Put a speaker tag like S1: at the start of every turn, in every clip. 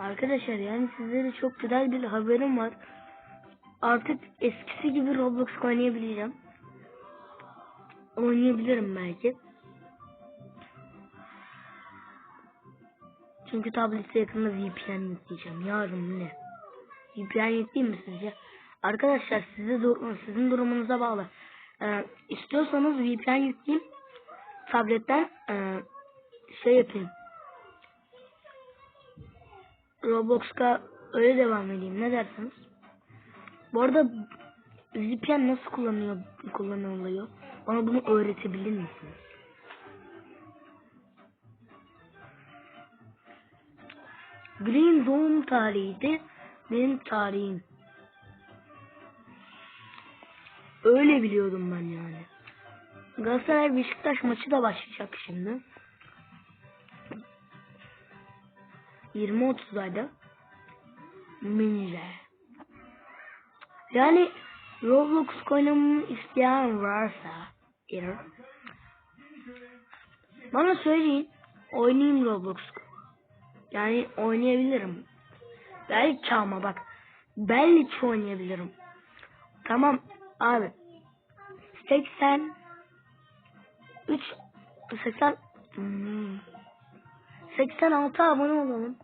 S1: Arkadaşlar yani sizlere çok güzel bir haberim var. Artık eskisi gibi Roblox oynayabileceğim. Oynayabilirim belki. Çünkü tablete yakında VPN yükleyeceğim. Yarın ne? VPN yükleyeyim mi sizce? Arkadaşlar size dur- sizin durumunuza bağlı. Ee, istiyorsanız VPN yükleyeyim. Tabletten ee, şey yapayım. Roblox'ta öyle devam edeyim. Ne dersiniz? Bu arada VPN nasıl kullanıyor kullanılıyor? Bana bunu öğretebilir misiniz? Green doğum tarihiydi. Benim tarihim. Öyle biliyordum ben yani. Galatasaray Beşiktaş maçı da başlayacak şimdi. 20.30'daydı. Mince. Yani Roblox oynamamı isteyen varsa eğer bana söyleyin oynayayım Roblox. Yani oynayabilirim. Belki ama bak belki oynayabilirim. Tamam abi 80 3 80 hmm, 86 abone olalım.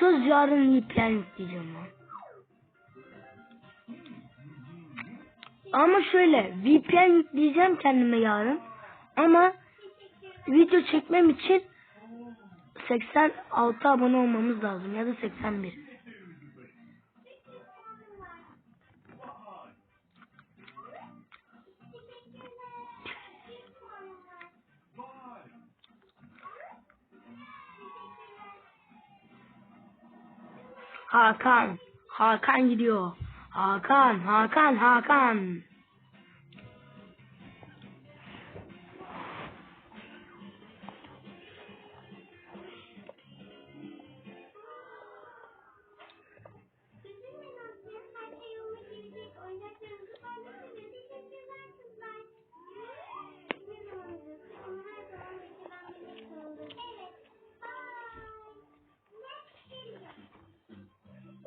S1: Söz yarın VPN yükleyeceğim ben. Ama şöyle VPN yükleyeceğim kendime yarın. Ama video çekmem için 86 abone olmamız lazım ya da 81. 好看，好看一点，好看，好看，好看。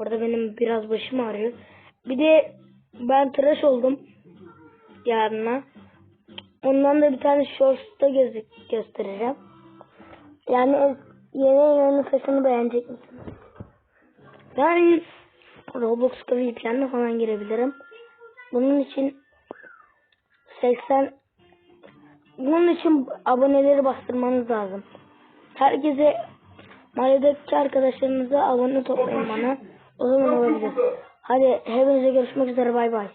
S1: Orada benim biraz başım ağrıyor. Bir de ben tıraş oldum yarına. Ondan da bir tane shorts'ta göstereceğim. Yani yeni yeni saçını beğenecek misiniz? Ben Roblox'ta VPN'le falan girebilirim. Bunun için 80 bunun için aboneleri bastırmanız lazım. Herkese mahalledeki arkadaşlarınıza abone toplayın bana. O zaman olabilir. Hadi hepinize görüşmek üzere bay bay.